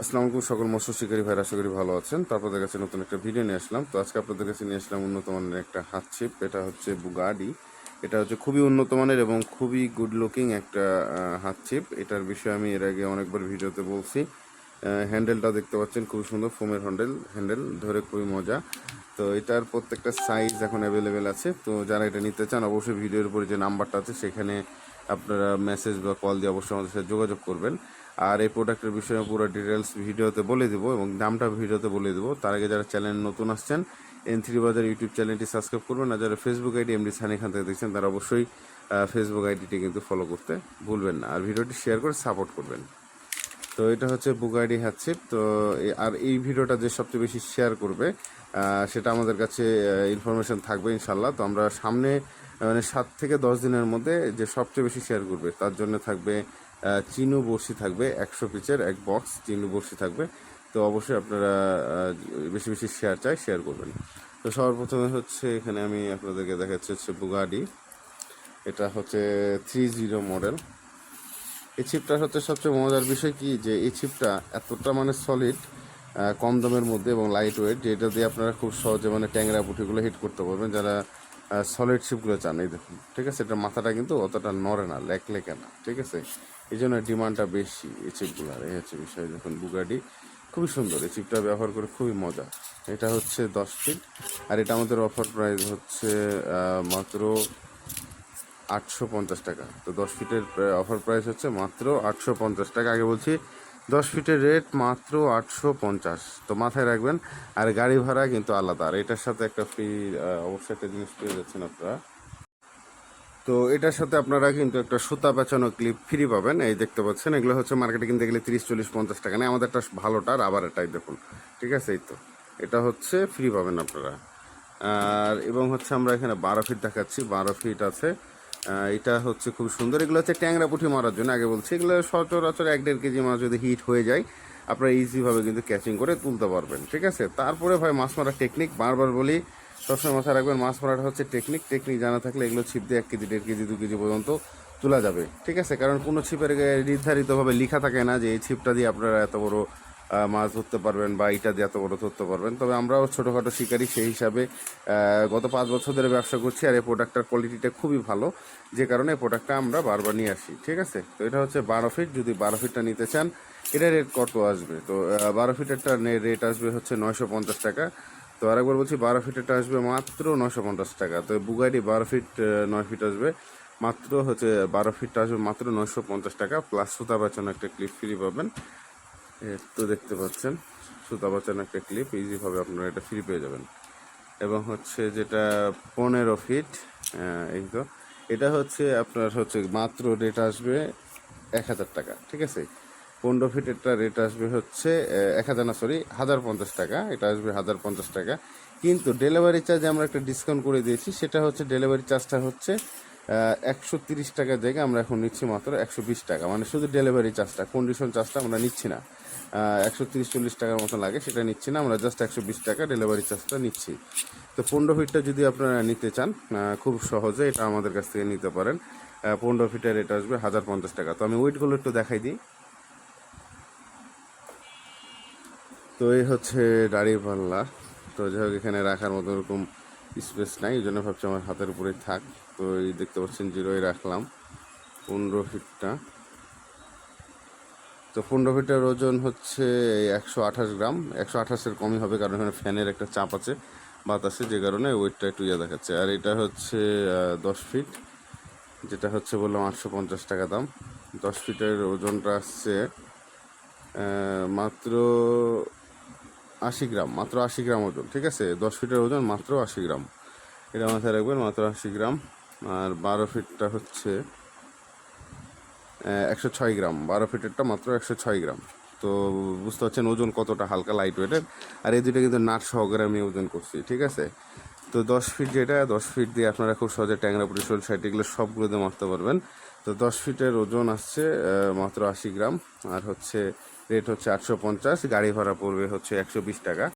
আসসালামু আলাইকুম সকল মৎস্য শিকারী ভাইরা, আশা করি ভালো আছেন। তো আপনাদের কাছে নতুন একটা ভিডিও নিয়ে আসলাম। তো আজকে আপনাদের কাছে নিয়ে আসলাম উন্নত মানের একটা হাত ছিপ এটা হচ্ছে বুগাডি এটা হচ্ছে খুবই উন্নত মানের এবং খুবই গুড লুকিং একটা হাত ছিপ এটার বিষয়ে আমি এর আগে অনেকবার ভিডিওতে বলছি। হ্যান্ডেলটা দেখতে পাচ্ছেন, খুবই সুন্দর ফোমের হ্যান্ডেল হ্যান্ডেল ধরে খুবই মজা। তো এটার প্রত্যেকটা সাইজ এখন অ্যাভেলেবেল আছে। তো যারা এটা নিতে চান, অবশ্যই ভিডিওর উপরে যে নাম্বারটা আছে, সেখানে আপনারা মেসেজ বা কল দিয়ে অবশ্যই আমাদের সাথে যোগাযোগ করবেন। আর এই প্রোডাক্টের বিষয়ে পুরো ডিটেলস ভিডিওতে বলে দেবো এবং দামটা ভিডিওতে বলে দেবো। তার আগে যারা চ্যানেল নতুন আসছেন এন থ্রি বাজার ইউটিউব চ্যানেলটি সাবস্ক্রাইব করবেন আর যারা Facebook ID MD Sunny Khan থেকে দেখছেন, তারা অবশ্যই ফেসবুক আইডিটি কিন্তু ফলো করতে ভুলবেন না। আর ভিডিওটি শেয়ার করে সাপোর্ট করবেন। তো এটা হচ্ছে বুক আইডি হ্যাটশিপ তো আর এই ভিডিওটা যে সবচেয়ে বেশি শেয়ার করবে সেটা আমাদের কাছে ইনফরমেশন থাকবে ইনশাল্লাহ তো আমরা সামনে মানে সাত থেকে দশ দিনের মধ্যে যে সবচেয়ে বেশি শেয়ার করবে, তার জন্য থাকবে চিনু বড়শি থাকবে, একশো পিচের এক বক্স চিনু বড়শি থাকবে। তো অবশ্যই আপনারা বেশি বেশি শেয়ার চাই শেয়ার করবেন। তো সবার প্রথমে হচ্ছে এখানে আমি আপনাদেরকে দেখাচ্ছি হচ্ছে বুগাডি এটা হচ্ছে থ্রি জিরো মডেল এই চিপটার হচ্ছে সবচেয়ে মজার বিষয় কি, যে এই চিপটা এতটা মানে সলিড কম দামের মধ্যে এবং লাইট ওয়েট যেটা দিয়ে আপনারা খুব সহজে মানে ট্যাংরা পুঁটিগুলো হিট করতে পারবেন। যারা সলিড চিপগুলো চান, এই দেখুন, ঠিক আছে? এটা মাথাটা কিন্তু অতটা নড়ে না লেক লেকে না, ঠিক আছে? এই জন্য ডিমান্ডটা বেশি, এই চিপগুলোর এই হচ্ছে বিষয় দেখুন বুগাডি খুবই সুন্দর। এই চিপটা ব্যবহার করে খুবই মজা। এটা হচ্ছে দশ ফিট আর এটা আমাদের অফার প্রাইস হচ্ছে মাত্র আটশো পঞ্চাশ টাকা। তো দশ ফিটের অফার প্রাইস হচ্ছে মাত্র আটশো পঞ্চাশ টাকা। আগে বলছি, দশ ফিটের রেট মাত্র আটশো পঞ্চাশ। তো মাথায় রাখবেন, আর গাড়ি ভাড়া কিন্তু আলাদা। আর এটার সাথে একটা ফ্রি অবশ্যই একটা জিনিস পেয়ে যাচ্ছেন আপনারা। তো এটার সাথে আপনারা কিন্তু একটা সুতা পেঁচানো ক্লিপ ফ্রি পাবেন। এই দেখতে পাচ্ছেন, এগুলো হচ্ছে মার্কেটে কিনতে গেলে তিরিশ, চল্লিশ, পঞ্চাশ টাকা। নেই আমাদের একটা ভালোটা এটাই দেখুন। ঠিক আছে, এই তো। এটা হচ্ছে ফ্রি পাবেন আপনারা। আর এবং হচ্ছে আমরা এখানে বারো ফিট দেখাচ্ছি। বারো ফিট আছে। এটা হচ্ছে খুব সুন্দর। এগুলো হচ্ছে ট্যাংরা পুঁটি মারার জন্য আগে বলছি। এগুলো সচরাচর এক দেড় কেজি মাছ যদি হিট হয়ে যায়, আপনারা ইজিভাবে কিন্তু ক্যাচিং করে তুলতে পারবেন। ঠিক আছে? তারপরে ভাই মাছ মারার টেকনিক বারবার বলি সবসময় মাথায় রাখবেন, মাছ মারাটা হচ্ছে টেকনিক টেকনিক জানা থাকলে এগুলো ছিপ দিয়ে এক কেজি, দেড় কেজি, দু কেজি পর্যন্ত তোলা যাবে। ঠিক আছে? কারণ কোনো ছিপের নির্ধারিতভাবে লেখা থাকে না যে এই ছিপটা দিয়ে আপনারা এত বড় মাছ ধরতে পারবেন বা এটা দিয়ে এত বড় ধরতে পারবেন। তবে আমরাও ছোটোখাটো শিকারি, সেই হিসাবে গত পাঁচ বছর ধরে ব্যবসা করছি আর এই প্রোডাক্টটার কোয়ালিটিটা খুবই ভালো। যে কারণে এই প্রোডাক্টটা আমরা বারবার নিয়ে আসি। ঠিক আছে? তো এটা হচ্ছে বারো ফিট যদি বারো ফিটটা নিতে চান, এটা রেট কত আসবে? তো বারো ফিটেরটা রেট আসবে হচ্ছে নয়শো পঞ্চাশ টাকা। তো আরেকবার বলছি বারো ফিটেরটা আসবে মাত্র নশো পঞ্চাশ টাকা। তো বুগাইডি বারো ফিট নয় ফিট আসবে। মাত্র হচ্ছে বারো ফিটটা আসবে মাত্র নশো পঞ্চাশ টাকা। প্লাস সুতা বাঁচানো একটা ক্লিপ ফ্রি পাবেন। তো দেখতে পাচ্ছেন, সুতা বাঁচানো একটা ক্লিপ ইজিভাবে আপনারা এটা ফ্রি পেয়ে যাবেন। এবং হচ্ছে যেটা পনেরো ফিট এই তো। এটা হচ্ছে আপনার হচ্ছে মাত্র রেট আসবে এক হাজার টাকা, ঠিক আছে? পনেরো ফিটেরটা রেট আসবে হচ্ছে এক হাজার না সরি হাজার পঞ্চাশ টাকা। এটা আসবে হাজার পঞ্চাশ টাকা। কিন্তু ডেলিভারি চার্জে আমরা একটা ডিসকাউন্ট করে দিয়েছি, সেটা হচ্ছে ডেলিভারি চার্জটা হচ্ছে একশো তিরিশ টাকার জায়গায় আমরা এখন নিচ্ছি মাত্র একশো বিশ টাকা। মানে শুধু ডেলিভারি চার্জটা কন্ডিশন চার্জটা আমরা নিচ্ছি না। একশো তিরিশ, চল্লিশ টাকার মতো লাগে, সেটা নিচ্ছি না। আমরা জাস্ট একশো বিশ টাকা ডেলিভারি চার্জটা নিচ্ছি। তো পনেরো ফিটটা যদি আপনারা নিতে চান খুব সহজে এটা আমাদের কাছ থেকে নিতে পারেন। পনেরো ফিটের রেট আসবে হাজার পঞ্চাশ টাকা। তো আমি ওয়েটগুলো একটু দেখাই দিই। তো এই হচ্ছে দাড়ি পাল্লা। তো যাই হোক, এখানে রাখার মতো ওরকম স্পেস নাই, এই জন্য ভাবছি আমার হাতের উপরেই থাক। তো এই দেখতে পাচ্ছেন জিরোই রাখলাম, পনেরো ফিটটা তো পনেরো ফিটের ওজন হচ্ছে একশো আঠাশ গ্রাম। একশো আঠাশের কমই হবে, কারণ এখানে ফ্যানের একটা চাপ আছে বাতাসে যে কারণে ওয়েটটা একটু ইয়ে দেখাচ্ছে। আর এটা হচ্ছে দশ ফিট যেটা হচ্ছে বললাম আটশো পঞ্চাশ টাকা দাম। দশ ফিটের ওজনটা আসছে মাত্র আশি গ্রাম, মাত্র আশি গ্রাম ওজন, ঠিক আছে? দশ ফিটের ওজন, মাত্র আশি গ্রাম। এটা মাথায় রাখবেন, মাত্র আশি গ্রাম। আর বারো ফিটটা হচ্ছে একশো ছয় গ্রাম। বারো ফিটেরটা মাত্র একশো ছয় গ্রাম। তো বুঝতে পারছেন ওজন কতটা হালকা লাইট ওয়েটের আর এই দুটো কিন্তু নাট সহকারে আমি ওজন করছি, ঠিক আছে? তো দশ ফিট যেটা, দশ ফিট দিয়ে আপনারা খুব সহজে ট্যাংরা পুটিশোল সাইড এগুলো সবগুলোতে মারতে পারবেন। তো দশ ফিটের ওজন আসছে মাত্র আশি গ্রাম। আর হচ্ছে রেট হচ্ছে আটশো পঞ্চাশ গাড়ি ভাড়া পড়বে হচ্ছে একশো বিশ টাকা।